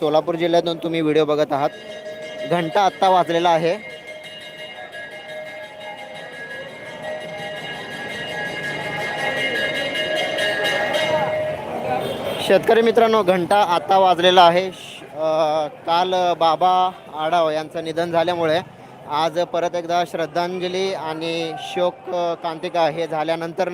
सोलापूर जिल्ह्यातून तुम्ही व्हिडिओ बघत आहात. घंटा आत्ता वाजलेला आहे. शेतकरी मित्रांनो घंटा आता वाजलेला आहे. श- काल बाबा आढाव यांचं निधन झाल्यामुळे आज परत एकदा श्रद्धांजली आणि शोक कांतिका हे झाल्यानंतर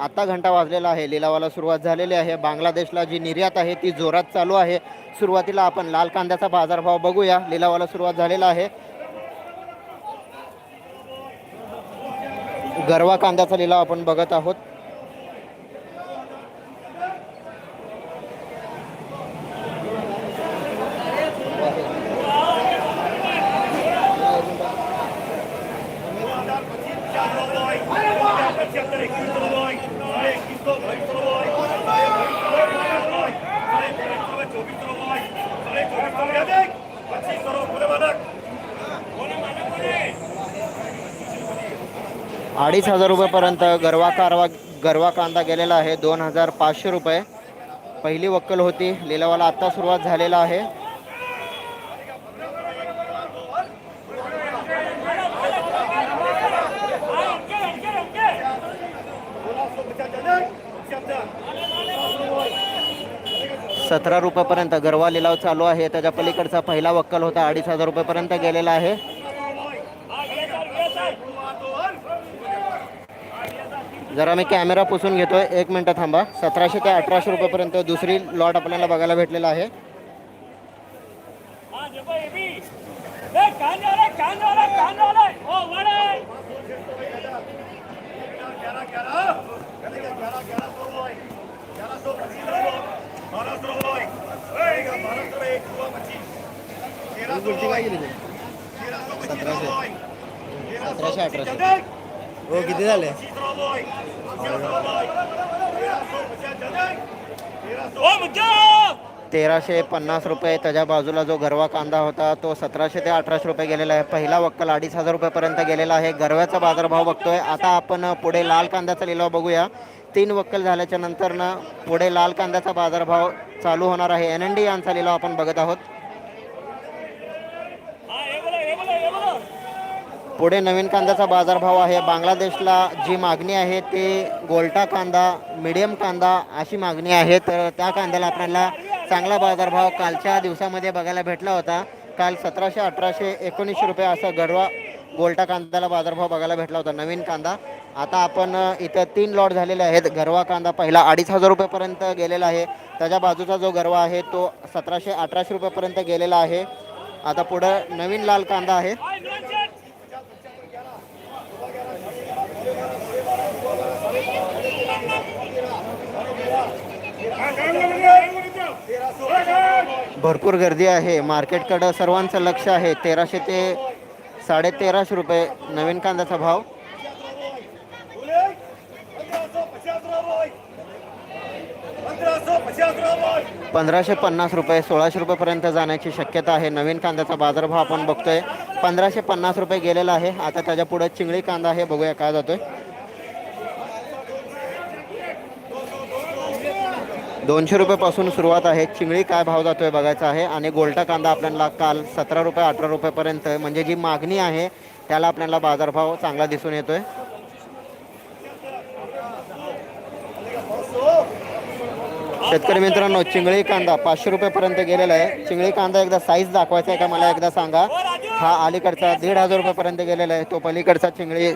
आत्ता घंटा वाजलेला आहे. लिलावाला सुरुवात झालेली आहे. बांगलादेशला जी निर्यात आहे ती जोरात चालू आहे. सुरुवातीला आपण लाल कांद्याचा बाजारभाव बघूया. लिलावाला सुरुवात झालेला आहे. गरवा कांद्याचा लिलाव आपण बघत आहोत. अडीच हजार रुपयेपर्यंत गरवा कारवा गरवा कांदा गेलेला आहे दोन हजार पाचशे रुपये. पहिली वक्कल होती लिलावाला आत्ता सुरुवात झालेला आहे. सतरा रुपयापर्यंत गरवा लिलाव चालू आहे. त्याच्या पलीकडचा पहिला वक्कल होता अडीच हजार रुपयेपर्यंत गेलेला आहे. जरा मी कॅमेरा पुसून घेतोय. एक मिनटं थांबा. सतराशे ते अठराशे रुपयेपर्यंत दुसरी लॉट आपल्याला बघायला भेटलेला आहे. सतराशे. सतराशे अठराशे. हो किती झाले? तेराशे पन्नास रुपये. त्याच्या बाजूला जो गरवा कांदा होता तो सतराशे ते अठराशे रुपये गेलेला आहे. पहिला वक्कल अडीच हजार रुपयेपर्यंत गेलेला आहे. गरव्याचा बाजारभाव बघतोय. आता आपण पुढे लाल कांद्याचा लिलाव बघूया. तीन वक्कल झाल्याच्यानंतर ना पुढे लाल कांद्याचा बाजारभाव चालू होणार आहे. एन एन डी यांचा लिलाव आपण बघत आहोत हा हे बोला हे बोला हे बोला पुढे नवीन कांद्याचा बाजारभाव आहे. बांगलादेशला जी मागणी आहे ते गोल्टा कांदा मिडियम कांदा अशी मागणी आहे. तर त्या कांद्याला आपल्याला चांगला बाजारभाव कालच्या दिवसामध्ये बघायला भेटला होता. काल सतराशे अठराशे एकोणीसशे रुपये असा गडवा गोल्टा कांद्याला बाजारभाव बघायला भेटला होता. नवीन कांदा. आता आपण इथं तीन लॉट झालेले आहेत. गरवा कांदा पहिला अडीच हजार रुपयेपर्यंत गेलेला आहे. त्याच्या बाजूचा जो गरवा आहे तो सतराशे अठराशे रुपयेपर्यंत गेलेला आहे. आता पुढं नवीन लाल कांदा आहे हाय निरंजन भरपूर गर्दी आहे. मार्केटकडं सर्वांचं लक्ष आहे. तेराशे ते साडेतेराशे रुपये नवीन कांद्याचा भाव. पंधराशे पन्नास रुपये सोळाशे रुपयेपर्यंत जाण्याची शक्यता आहे. नवीन कांद्याचा बाजारभाव आपण बघतोय. पंधराशे पन्नास रुपये गेलेला आहे. आता त्याच्या पुढे चिंगळी कांदा आहे. बघूया काय जातोय. दोनशे रुपयापासून सुरुवात आहे. चिंगळी काय भाव जातोय बघायचा आहे. आणि गोलटा कांदा आपल्याला काल सतरा रुपये अठरा रुपयापर्यंत म्हणजे जी मागणी आहे त्याला आपल्याला बाजारभाव चांगला दिसून येतोय. शेतकरी मित्रांनो चिंगळी कांदा पाचशे रुपयेपर्यंत गेलेला आहे. चिंगळी कांदा एकदा साईज दाखवायचा आहे का? मला एकदा सांगा. हा अलीकडचा दीड हजार रुपयेपर्यंत गेलेला आहे. तो पलीकडचा चिंगळी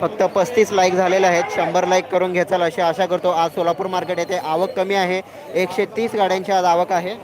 फक्त पस्तीस लाईक झालेले आहेत शंभर लाईक करून घेचाल अशी आशा करतो आज सोलापूर मार्केट येथे आवक कमी आहे एकशे तीस गाड्यांची आज आवक आहे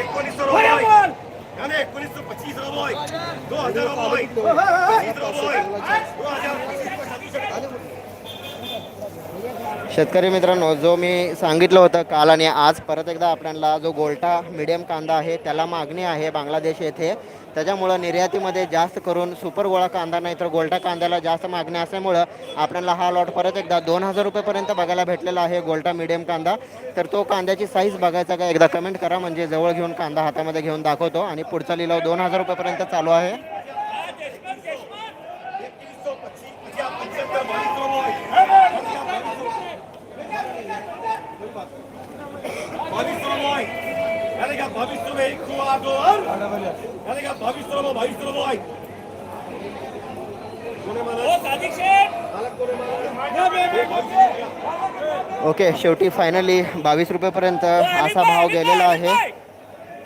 एकोणीस रुपये एकोणीस पच्चीस रुपये दो हजार रुपये पच्चीस रुपये दो हजार शेतकरी मित्रांनो जो मी सांगितलं होतं काल आणि आज परत एकदा आपल्याला जो गोल्टा मिडियम कांदा आहे त्याला मागणी आहे बांगलादेश येथे. त्याच्यामुळं निर्यातीमध्ये जास्त करून सुपर गोळा कांदा नाही तर गोल्टा कांद्याला जास्त मागणी असल्यामुळं आपल्याला हा लॉट परत एकदा दोन हजार रुपयेपर्यंत बघायला भेटलेला आहे गोल्टा मिडियम कांदा. तर तो कांद्याची साईज बघायचा का एकदा कमेंट करा म्हणजे जवळ घेऊन कांदा हातामध्ये घेऊन दाखवतो. आणि पुढचा लिलाव दोन हजार रुपयेपर्यंत चालू आहे एकवीस सौ पच्चीस पचास पंच्याहत्तर बावीस रुपये बावीस रुपये झाले का बावीस रुपये एक किंवा दोन झाले का बावीस रुपये बावीस रुपये कोणी म्हणा ओके शेवटी फायनली बावीस रुपयेपर्यंत असा भाव गेलेला आहे.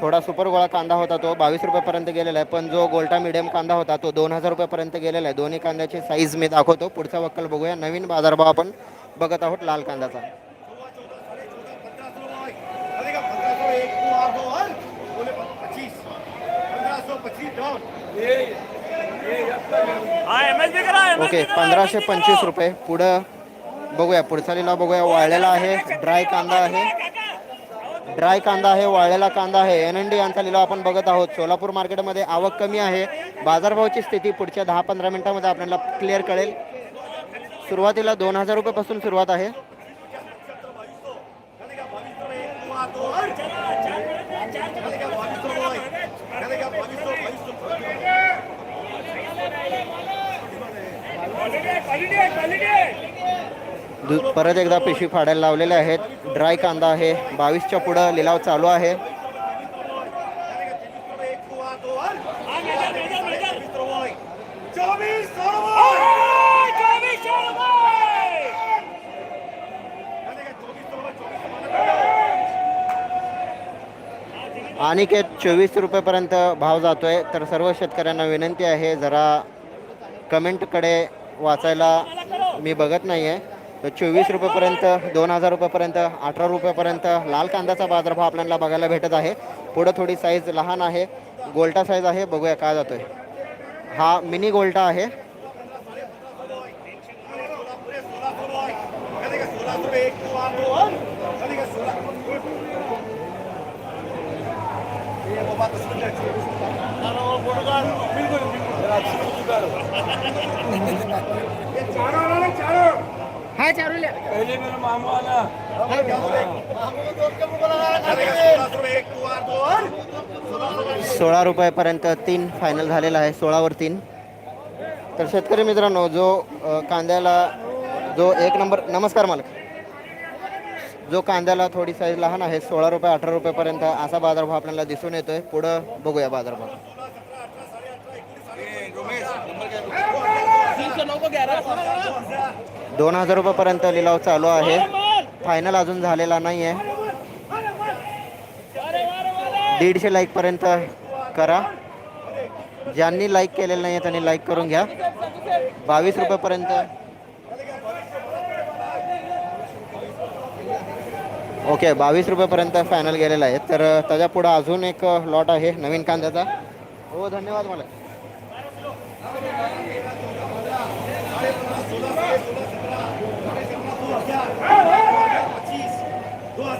थोडा सुपर गोळा कांदा होता तो बावीस रुपयेपर्यंत गेलेला आहे पण जो गोल्टा मिडियम कांदा होता तो दोन हजार रुपयेपर्यंत गेलेला आहे. दोन्ही कांद्याची साईज मी दाखवतो. पुढचा वक्कल बघूया. नवीन बाजारभाव आपण बघत आहोत लाल कांद्याचा झाले का पंधरा सौ एक किंवा दोन कोणी पच्चीस पंधरा सौ पच्चीस दोन हा एमएसबी करा ओके पंधराशे पंचवीस रुपये. पुढं बघूया पुढचा लिलाव बघूया वाळलेला आहे ड्राय कांदा आहे. ड्राय कांदा आहे वाळलेला कांदा आहे. एन एन डी यांचा लिलाव आपण बघत आहोत. सोलापूर मार्केटमध्ये आवक कमी आहे. बाजारभावाची स्थिती पुढच्या दहा पंधरा मिनिटामध्ये आपल्याला क्लिअर कळेल. सुरुवातीला दोन हजार रुपयेपासून सुरुवात आहे झाले का बावीस रुपये एक किंवा दोन झाले का बावीस रुपये झाले का बावीस सौ बावीस रुपये दु- परत एकदा पिशवी फाडायला लावलेल्या आहेत. ड्राय कांदा आहे. बावीसच्या पुढं लिलाव चालू आहे. एक चोवीस अनिकेत चोवीस रुपयेपर्यंत भाव जातोय. तर सर्व शेतकऱ्यांना विनंती आहे जरा कमेंटकडे वाचायला मी बघत नाही आहे तर चोवीस रुपयेपर्यंत दोन हजार रुपयेपर्यंत अठरा रुपयेपर्यंत लाल कांद्याचा बाजारभाव आपल्याला बघायला भेटत आहे. पुढं थोडी साईज लहान आहे. गोल्टा साईज आहे. बघूया काय जातोय. हा मिनी गोल्टा आहे. सोळा सोळा रुपयापर्यंत तीन फायनल झालेला आहे सोळावर तीन. तर शेतकरी मित्रांनो जो कांद्याला जो एक नंबर नमस्कार मालक. जो कांद्याला थोडी साईज लहान आहे सोळा रुपये अठरा रुपयेपर्यंत असा बाजारभाव आपल्याला दिसून येतोय. पुढं बघूया बाजारभाव. दोन हजार रुपयापर्यंत लिलाव चालू आहे. फायनल अजून झालेला नाही आहे दीडशे लाईकपर्यंत करा. ज्यांनी लाईक केलेलं नाही आहे त्यांनी लाईक करून घ्या. बावीस रुपयेपर्यंत. ओके बावीस रुपयेपर्यंत फायनल गेलेला आहे. तर त्याच्या पुढं अजून एक लॉट आहे. नवीन कांद्याचा. हो धन्यवाद मला.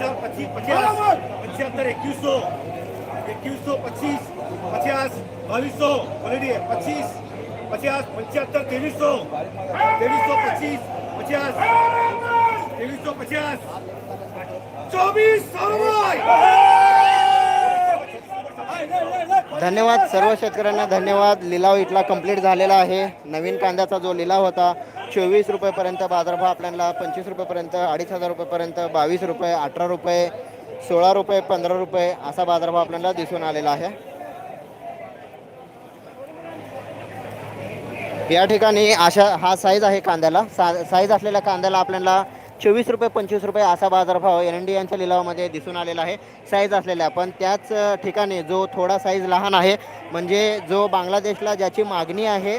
दो हजार सौ इक्कीस पच्चीस पचास बाईस सौ क्वालिटी पच्चीस पचास पचहत्तर तेईस सौ सौ पच्चीस पचास सौ पचास धन्यवाद सर्व शेतकऱ्यांना धन्यवाद लिलाव इथला कंप्लीट झालेला आहे नवीन कांद्याचा जो लिलाव होता चोवीस रुपयेपर्यंत बाजारभाव आपल्याला पंचवीस रुपयेपर्यंत अडीच हजार रुपयेपर्यंत बावीस रुपये अठरा रुपये सोळा रुपये पंधरा रुपये असा बाजारभाव आपल्याला दिसून आलेला आहे. या ठिकाणी अशा हा साईज आहे कांद्याला. सा साईज असलेल्या कांद्याला आपल्याला चोवीस रुपये पंचवीस रुपये असा बाजारभाव एन डी यांच्या लिलावामध्ये दिसून आलेला आहे. साईज असलेल्या पण त्याच ठिकाणी जो थोडा साईज लहान आहे म्हणजे जो बांगलादेशला ज्याची मागणी आहे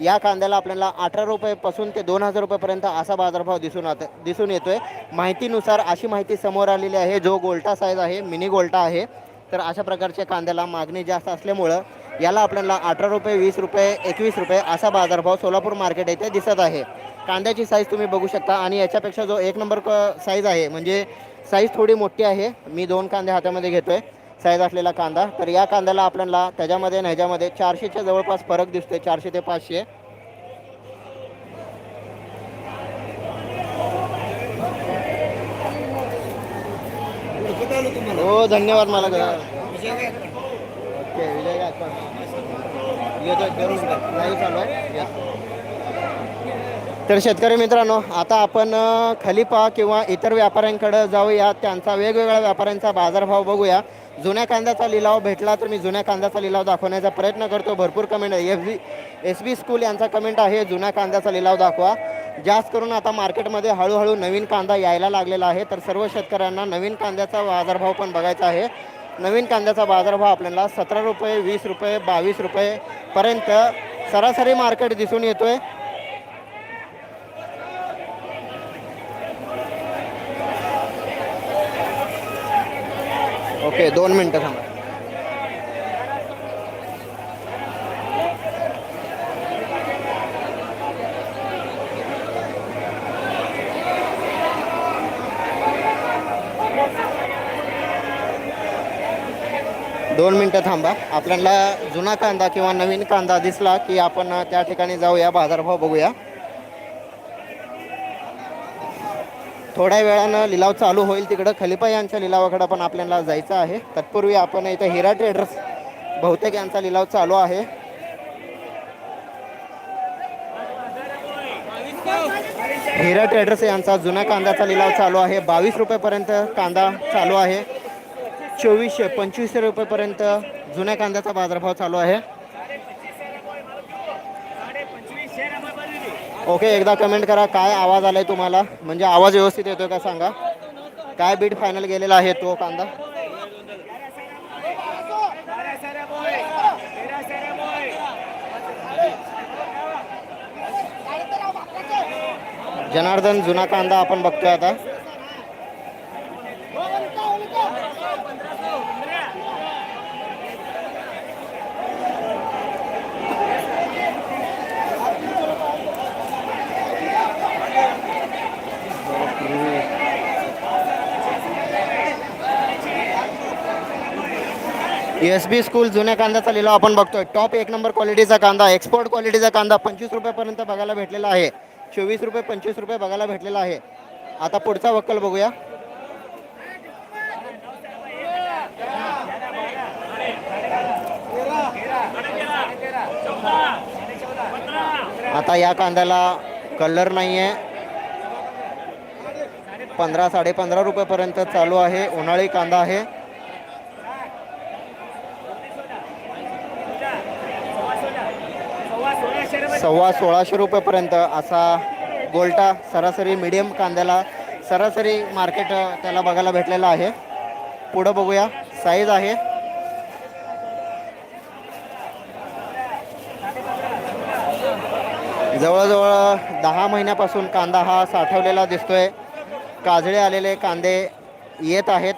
या कांद्याला आपल्याला अठरा रुपयेपासून ते दोन हजार रुपयेपर्यंत असा बाजारभाव दिसून आत दिसून येतो आहे माहितीनुसार अशी माहिती समोर आलेली आहे. जो गोल्टा साईज आहे मिनी गोल्टा आहे तर अशा प्रकारच्या कांद्याला मागणी जास्त असल्यामुळं याला आपल्याला अठरा रुपये वीस रुपये एकवीस रुपये असा बाजारभाव सोलापूर मार्केट येथे दिसत आहे. कांद्याची साईज तुम्ही बघू शकता आणि याच्यापेक्षा जो एक नंबर क साईज आहे म्हणजे साईज थोडी मोठी आहे. मी दोन कांदे हातामध्ये घेतो आहे साईज असलेला कांदा. तर या कांद्याला आपल्याला त्याच्यामध्ये आणि ह्याच्यामध्ये चारशेच्या जवळपास फरक दिसतोय चारशे ते पाचशे. हो धन्यवाद मला ओके विजय चालू आहे. तर शेतकरी मित्रांनो आता आपण खलिपा किंवा इतर व्यापाऱ्यांकडे जाऊया. त्यांचा वेगवेगळ्या व्यापाऱ्यांचा बाजारभाव बघूया. जुन्या कांद्याचा लिलाव भेटला तर मी जुन्या कांद्याचा लिलाव दाखवण्याचा प्रयत्न करतो. भरपूर कमेंट आहे. F B S B school यांचा कमेंट आहे जुन्या कांद्याचा लिलाव दाखवा. जास्त करून आता मार्केटमध्ये हळूहळू नवीन कांदा यायला लागलेला आहे. तर सर्व शेतकऱ्यांना नवीन कांद्याचा बाजारभाव पण बघायचा आहे. नवीन कांद्याचा बाजारभाव आपल्याला सतरा रुपये वीस रुपये बावीस रुपयेपर्यंत सरासरी मार्केट दिसून येतो आहे ओके दोन मिनटं थांबा. दोन मिनटं थांबा. आपल्याला जुना कांदा किंवा नवीन कांदा दिसला की आपण त्या ठिकाणी जाऊया बाजारभाव बघूया. थोड्या वेळानं लिलाव चालू होईल तिकडं. खलिपा यांच्या लिलावाकडं पण आपल्याला जायचं आहे. तत्पूर्वी आपण इथं हिरा ट्रेडर्स बहुतेक यांचा लिलाव चालू आहे. हिरा ट्रेडर्स यांचा जुना कांद्याचा लिलाव चालू आहे. बावीस रुपयेपर्यंत कांदा चालू आहे. चोवीसशे पंचवीसशे रुपयेपर्यंत जुन्या कांद्याचा बाजारभाव चालू आहे. ओके एकदा कमेंट करा काय आवाज आलाय तुम्हाला? म्हणजे आवाज व्यवस्थित येतोय का सांगा? काय बीट फायनल गेलेला आहे तो कांदा? जनार्दन जुना कांदा आपण बघतोय आता. एस बी स्कूल जुन्या कांद्याचा लिलाव आपण बघतोय. टॉप एक नंबर क्वालिटीचा कांदा एक्सपोर्ट क्वालिटीचा कांदा पंचवीस रुपयापर्यंत बघायला भेटलेला आहे. चोवीस रुपये पंचवीस रुपये बघायला भेटलेला आहे. आता पुढचा वक्कल बघूया. आता या कांद्याला कलर नाही आहे पंधरा साडेपंधरा रुपयेपर्यंत चालू आहे. उन्हाळी कांदा आहे. सव्वा सोळाशे रुपयेपर्यंत असा गोल्टा सरासरी मिडियम कांद्याला सरासरी मार्केट त्याला बघायला भेटलेलं आहे. पुढं बघूया. साईज आहे. जवळजवळ दहा महिन्यापासून कांदा हा साठवलेला दिसतोय. काजळे आलेले कांदे येत आहेत.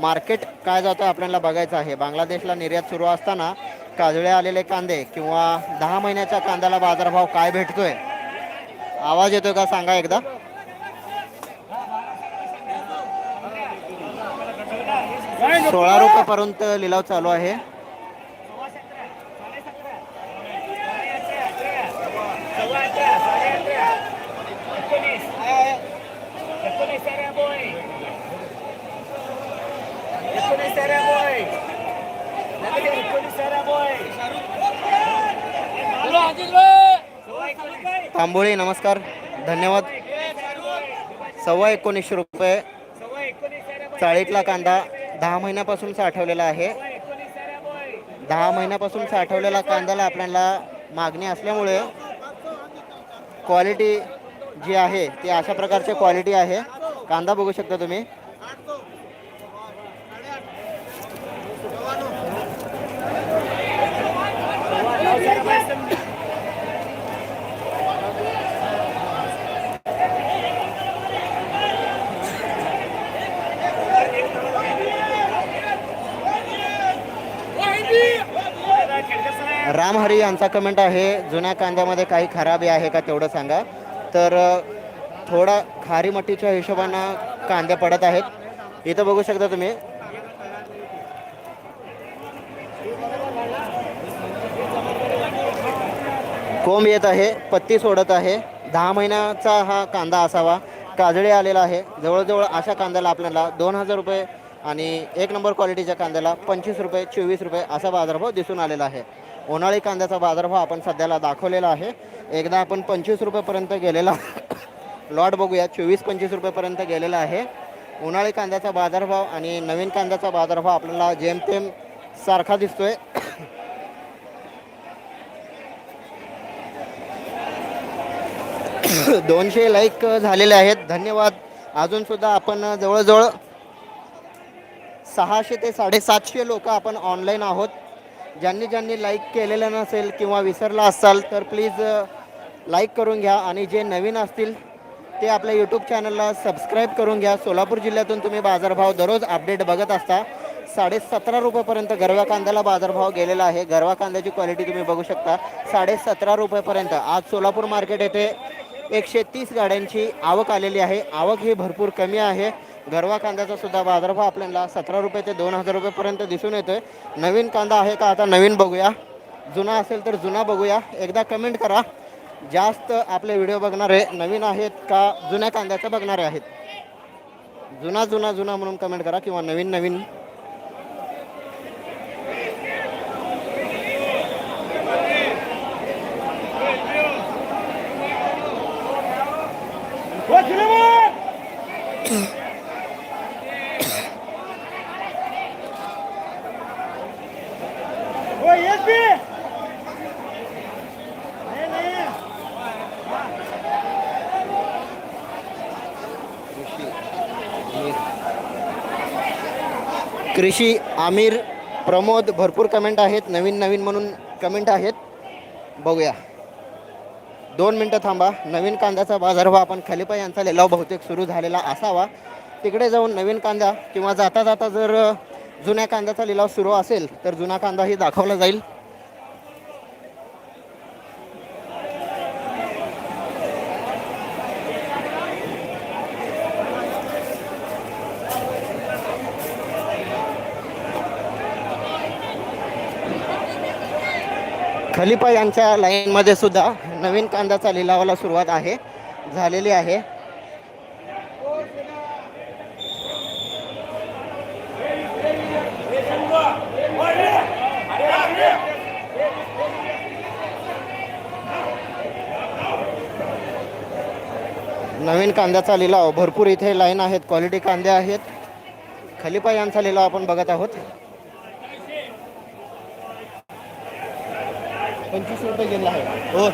मार्केट काय जातं आपल्याला बघायचं आहे. बांगलादेशला निर्यात सुरू असताना काजळे आलेले कांदे किंवा दहा महिन्याच्या कांद्याला बाजारभाव काय भेटतोय? आवाज येतोय का? सांगा एकदा. सोळा रुपयापर्यंत लिलाव चालू आहे. तांबोळी नमस्कार. धन्यवाद. सव्वा एकोणीसशे रुपये. चाळीतला कांदा दहा महिन्यापासून साठवलेला आहे. दहा महिन्यापासून साठवलेला कांद्याला आपल्याला मागणी असल्यामुळे क्वालिटी जी आहे ती अशा प्रकारची क्वालिटी आहे. कांदा बघू शकता तुम्ही. आता कमेंट आहे जुन्या कांद्यामध्ये काही खराबी आहे का तेवढं सांगा. तर थोडा खारी मट्टीच्या हिशोबानं कांदे पडत आहेत. इथं बघू शकता तुम्ही. कोंब येत आहे पत्ती सोडत आहे. दहा महिन्याचा हा कांदा असावा. काजळी आलेला आहे. जवळजवळ अशा कांद्याला आपल्याला दोन हजार रुपये आणि एक नंबर क्वालिटीच्या कांद्याला पंचवीस रुपये चोवीस रुपये असा बाजारभाव दिसून आलेला आहे. उन्हाळी कांद्याचा बाजारभाव आपण सध्याला दाखवलेला आहे. एकदा आपण पंचवीस रुपयेपर्यंत गेलेला लॉट बघूया चोवीस पंचवीस रुपयेपर्यंत गेलेला आहे. उन्हाळी कांद्याचा बाजारभाव आणि नवीन कांद्याचा बाजारभाव आपल्याला जेमतेम सारखा दिसतोय. दोनशे लाईक झालेले आहेत. धन्यवाद. अजूनसुद्धा आपण जवळजवळ सहाशे ते साडेसातशे लोक आपण ऑनलाईन आहोत. ज्यांनी ज्यांनी लाईक केलेलं नसेल किंवा विसरला असाल तर प्लीज लाईक करून घ्या आणि जे नवीन असतील ते आपल्या यूट्यूब चॅनलला सबस्क्राईब करून घ्या. सोलापूर जिल्ह्यातून तुम्ही बाजारभाव दररोज अपडेट बघत असता. साडेसतरा रुपयेपर्यंत गरवा कांद्याला बाजारभाव गेलेला आहे. गरवा कांद्याची क्वालिटी तुम्ही बघू शकता. साडेसतरा रुपयेपर्यंत. आज सोलापूर मार्केट येथे एकशे तीस गाड्यांची आवक आलेली आहे. आवक ही भरपूर कमी आहे. गरवा कांद्याचा सुद्धा बाजारभाव आपल्याला सतरा रुपये ते दोन हजार रुपयेपर्यंत दिसून येतोय. नवीन कांदा आहे का आता नवीन बघूया. जुना असेल तर जुना बघूया. एकदा कमेंट करा. जास्त आपले व्हिडिओ बघणारे नवीन आहेत का जुन्या कांद्याचं बघणारे आहेत? जुना जुना जुना म्हणून कमेंट करा किंवा नवीन नवीन हो जिलेबी हो येस बी नाही, नाही. कृषी आमिर प्रमोद भरपूर कमेंट आहेत. नवीन नवीन म्हणून कमेंट आहेत. बघूया. दोन मिनटं थांबा. नवीन कांद्याचा बाजारभाव आपण खलिपा यांचा लिलाव बहुतेक सुरू झालेला असावा. तिकडे जाऊन नवीन कांदा किंवा जाता जाता जर जुन्या कांद्याचा लिलाव सुरू असेल तर जुना कांदाही दाखवला जाईल. खलिपा यांच्या लाईनमध्ये सुद्धा नवीन कांद्याचा लिलावाला सुरुवात आहे झालेली आहे. नवीन कांद्याचा लिलाव भरपूर इथे लाईन आहेत क्वालिटी कांदे आहेत. खलिपा यांचा लिलाव आपण बघत आहोत. आहे. हो.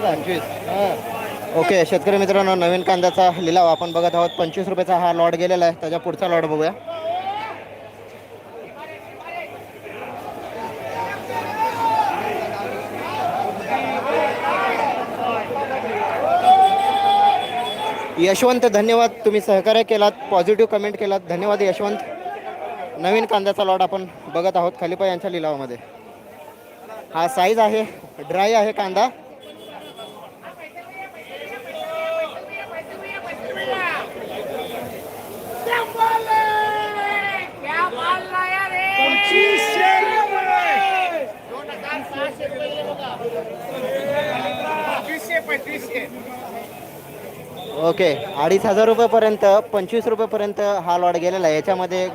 पंचवीस. हां. ओके शेतकरी मित्रांनो नवीन कांद्याचा लिलाव आपण बघत आहोत. पंचवीस रुपयाचा हा लॉट गेलेला आहे. त्याच्या पुढचा लॉट बघूया. यशवंत धन्यवाद. तुम्ही सहकार्य केलात पॉझिटिव्ह कमेंट केलात. धन्यवाद यशवंत. नवीन कांद्याचा लॉट आपण बघत आहोत खलिपा यांच्या लिलावामध्ये. हा साईज आहे ड्राय आहे कांदा. ओके अडीच हजार रुपयापर्यंत पंचवीस रुपयेपर्यंत हा लॉट गेलेला आहे. याच्यामध्ये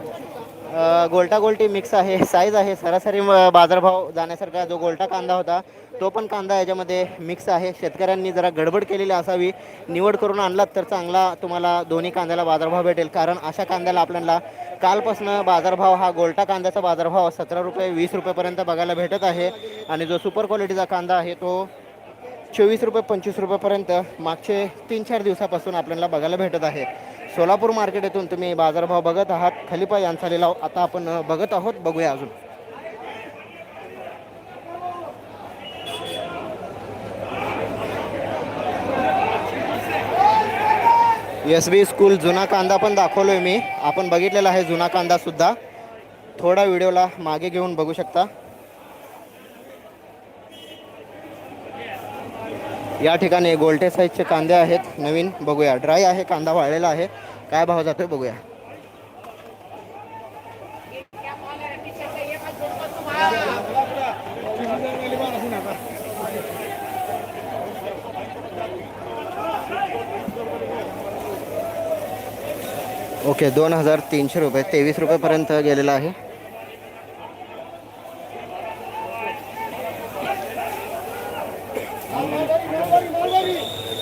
गोल्टा गोलटी मिक्स आहे साईज आहे सरासरी बाजारभाव जाण्यासारखा जो गोलटा कांदा होता तो पण कांदा याच्यामध्ये मिक्स आहे. शेतकऱ्यांनी जरा गडबड केलेली असावी निवड करून आणलात तर चांगला तुम्हाला दोन्ही कांद्याला बाजारभाव भेटेल. कारण अशा कांद्याला आपल्याला कालपासनं बाजारभाव हा गोलटा कांद्याचा बाजारभाव सतरा रुपये वीस रुपयेपर्यंत बघायला भेटत आहे. आणि जो सुपर क्वालिटीचा कांदा आहे तो चोवीस रुपये पंचवीस रुपयेपर्यंत मागचे तीन चार दिवसापासून आपल्याला बघायला भेटत आहे. सोलापूर मार्केट येथून तुम्ही बाजारभाव बघत आहात. खलिपा यांचा लिलाव आता आपण बघत आहोत. बघूया अजून. एस बी स्कूल जुना कांदा पण दाखवलोय मी. आपण बघितलेला आहे जुना कांदा सुद्धा. थोडा व्हिडिओला मागे घेऊन बघू शकता. या ठिकाणी गोल्टे साईजचे कांदे आहेत नवीन. बघूया. ड्राय आहे कांदा वाळलेला आहे. काय भाव जातोय बघूया. ओके दोन हजार तीनशे रुपये तेवीस रुपयेपर्यंत गेलेला आहे.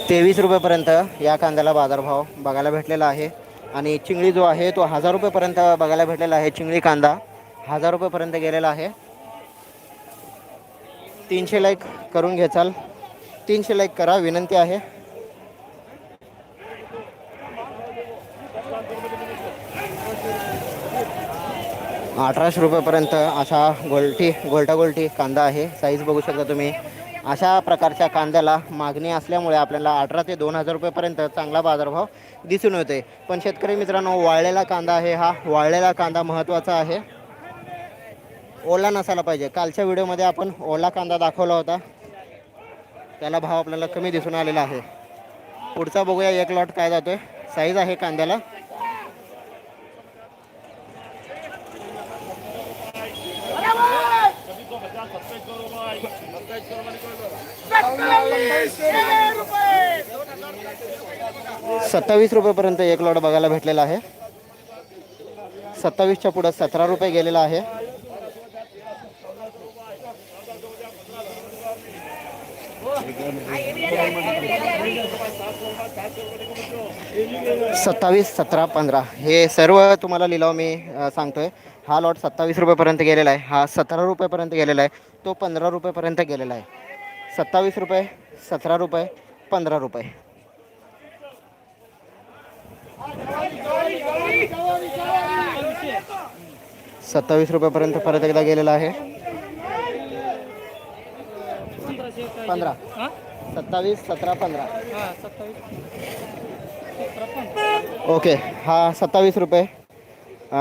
तेवीस रुपयेपर्यंत या कांद्याला बाजारभाव बघायला भेटलेला आहे. आणि चिंगळी जो आहे तो हजार रुपयेपर्यंत बघायला भेटलेला आहे चिंगळी कांदा. हजार रुपयेपर्यंत गेलेला आहे. तीनशे लाईक करून घेचाल. तीनशे लाईक करा विनंती आहे. अठराशे रुपयेपर्यंत अशा गोलटी गोलटा गोलटी कांदा आहे. साईज बघू शकता तुम्ही. अशा प्रकारच्या कांद्याला मागणी असल्यामुळे आपल्याला अठरा ते दोन हजार रुपयेपर्यंत चांगला बाजारभाव दिसून येते पण शेतकरी मित्रांनो वाळलेला कांदा आहे हा. वाळलेला कांदा महत्त्वाचा आहे. ओला नसायला पाहिजे. कालच्या व्हिडिओमध्ये आपण ओला कांदा दाखवला होता. त्याला भाव आपल्याला कमी दिसून आलेला आहे. पुढचा बघूया एक लॉट काय जातोय. साईज आहे कांद्याला. सत्तावीस रुपयेपर्यंत एक लॉट बघायला भेटलेला आहे. सत्तावीसच्या पुढं सतरा रुपये गेलेला आहे. सत्तावीस सतरा पंधरा हे सर्व तुम्हाला लिलाव मी सांगतोय. हा लॉट सत्तावीस रुपयेपर्यंत गेलेला आहे. हा सतरा रुपयेपर्यंत गेलेला आहे. तो पंधरा रुपयेपर्यंत गेलेला आहे. सत्तावीस रुपये सतरा रुपये पंधरा रुपये. सत्तावीस रुपयेपर्यंत परत एकदा गेलेला आहे. पंधरा. सत्तावीस सतरा पंधरा. ओके. हा सत्तावीस रुपये.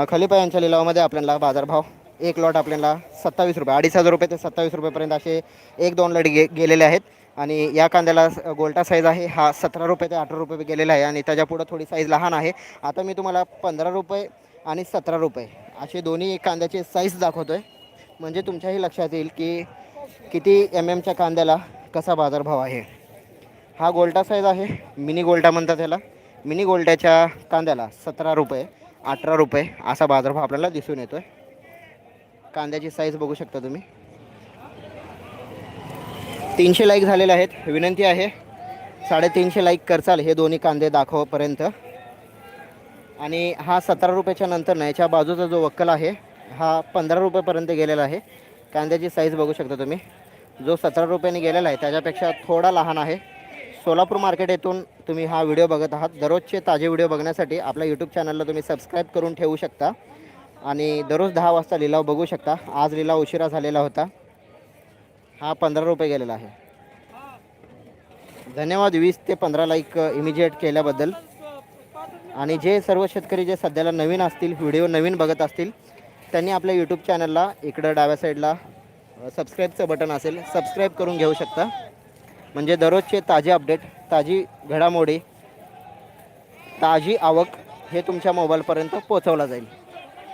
खलिपा यांच्या लिलावामध्ये आपल्याला बाजारभाव एक लॉट आपल्याला सत्तावीस रुपये अडीच हजार रुपये ते सत्तावीस रुपयेपर्यंत असे एक दोन लॉट गे गेलेले आहेत. आणि या कांद्याला गोल्टा साईज आहे हा सतरा रुपये ते अठरा रुपये गेलेला आहे. आणि त्याच्या पुढं थोडी साईज लहान आहे. आता मी तुम्हाला पंधरा रुपये आणि सतरा रुपये असे दोन्ही कांद्याचे साईज दाखवतो आहे म्हणजे तुमच्याही लक्षात येईल की किती एम एमच्या कांद्याला कसा बाजारभाव आहे. हा गोल्टा साईज आहे मिनी गोल्टा म्हणतात त्याला. मिनी गोल्ट्याच्या कांद्याला सतरा रुपये अठरा रुपये असा बाजारभाव आपल्याला दिसून येतो आहे कांद्याची साईज बघू शकता तुम्ही. तीनशे लाईक झालेले आहेत. विनंती आहे. साडेतीनशे लाईक करचाल हे दोन्ही कांदे दाखवपर्यंत. आणि हा सतरा रुपयाच्या नंतर ना याच्या बाजूचा जो वक्कल आहे हा पंधरा रुपयापर्यंत गेलेला आहे. कांद्याची साईज बघू शकता तुम्ही. जो सतरा रुपयाने गेलेला आहे त्याच्यापेक्षा थोडा लहान आहे. सोलापूर मार्केट येथून तुम्ही हा व्हिडिओ बघत आहात. दररोजचे ताजे व्हिडिओ बघण्यासाठी आपल्या यूट्यूब चॅनलला तुम्ही सबस्क्राईब करून ठेवू शकता. आणि दररोज दहा वाजता लिलाव बघू शकता. आज लिलाव उशिरा झालेला होता. हा पंधरा रुपये गेलेला आहे. धन्यवाद वीस ते पंधरा लाईक इमिजिएट केल्याबद्दल. आणि जे सर्व शेतकरी जे सध्याला नवीन असतील व्हिडिओ नवीन बघत असतील त्यांनी आपल्या यूट्यूब चॅनलला इकडं डाव्या साईडला सबस्क्राईबचं बटन असेल सबस्क्राईब करून घेऊ शकता. म्हणजे दररोजचे ताजे अपडेट ताजी घडामोडी ताजी आवक हे तुमच्या मोबाईलपर्यंत पोचवला जाईल.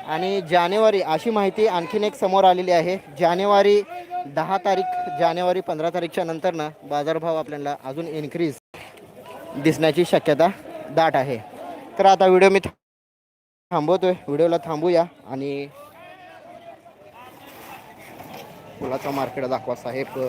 आणि जानेवारी अशी माहिती आणखीन एक समोर आलेली आहे. जानेवारी दहा तारीख जानेवारी पंधरा तारीखच्या नंतरनं बाजारभाव आपल्याला अजून इन्क्रीज दिसण्याची शक्यता दाट आहे. तर आता व्हिडिओ मी थांबवतोय. व्हिडिओला थांबूया आणि फुलाचा मार्केट दाखवा साहेब.